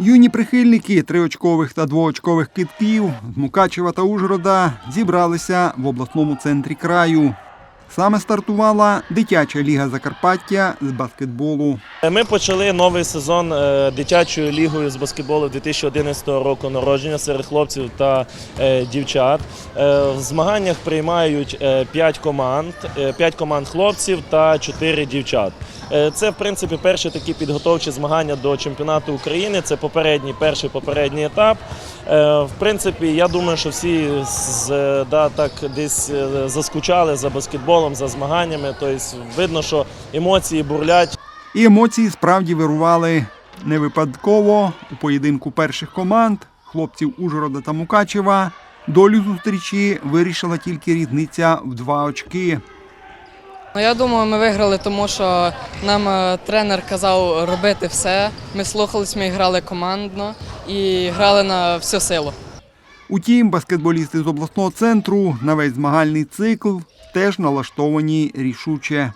Юні прихильники триочкових та двоочкових китків з Мукачева та Ужгорода зібралися в обласному центрі краю. Саме стартувала дитяча ліга Закарпаття з баскетболу. Ми почали новий сезон е, дитячою лігою з баскетболу 2011 року народження серед хлопців та е, дівчат. Е, В змаганнях приймають 5 команд, 5 команд хлопців та 4 дівчат. Це, в принципі, перші такі підготовчі змагання до чемпіонату України. Це попередній, перший попередній етап. Е, В принципі, я думаю, що всі з, да, так десь е, заскучали за баскетболом, за змаганнями. Тобто видно, що емоції бурлять. І емоції справді вирували не випадково у поєдинку перших команд хлопців Ужгорода та Мукачева. Долю зустрічі вирішила тільки різниця в два очки. Ну, Я думаю, ми виграли, тому що нам е, тренер казав робити все. Ми слухались, ми грали командно і грали на всю силу. Утім, баскетболісти з обласного центру на весь змагальний цикл теж налаштовані рішуче.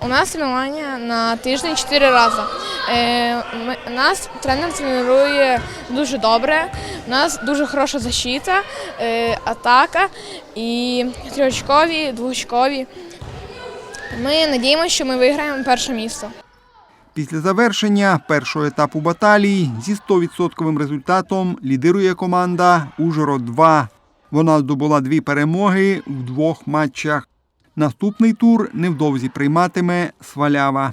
У нас тренування на тиждень чотири рази. Е, ми- нас тренер тренує дуже добре. У нас дуже хороша защита, е, атака і трьохочкові, двоочкові. Ми надіємося, що ми виграємо перше місце. Після завершення першого етапу баталій зі 100% результатом лідирує команда Ужгород-2. Вона здобула дві перемоги в двох матчах. Наступний тур невдовзі прийматиме Свалява.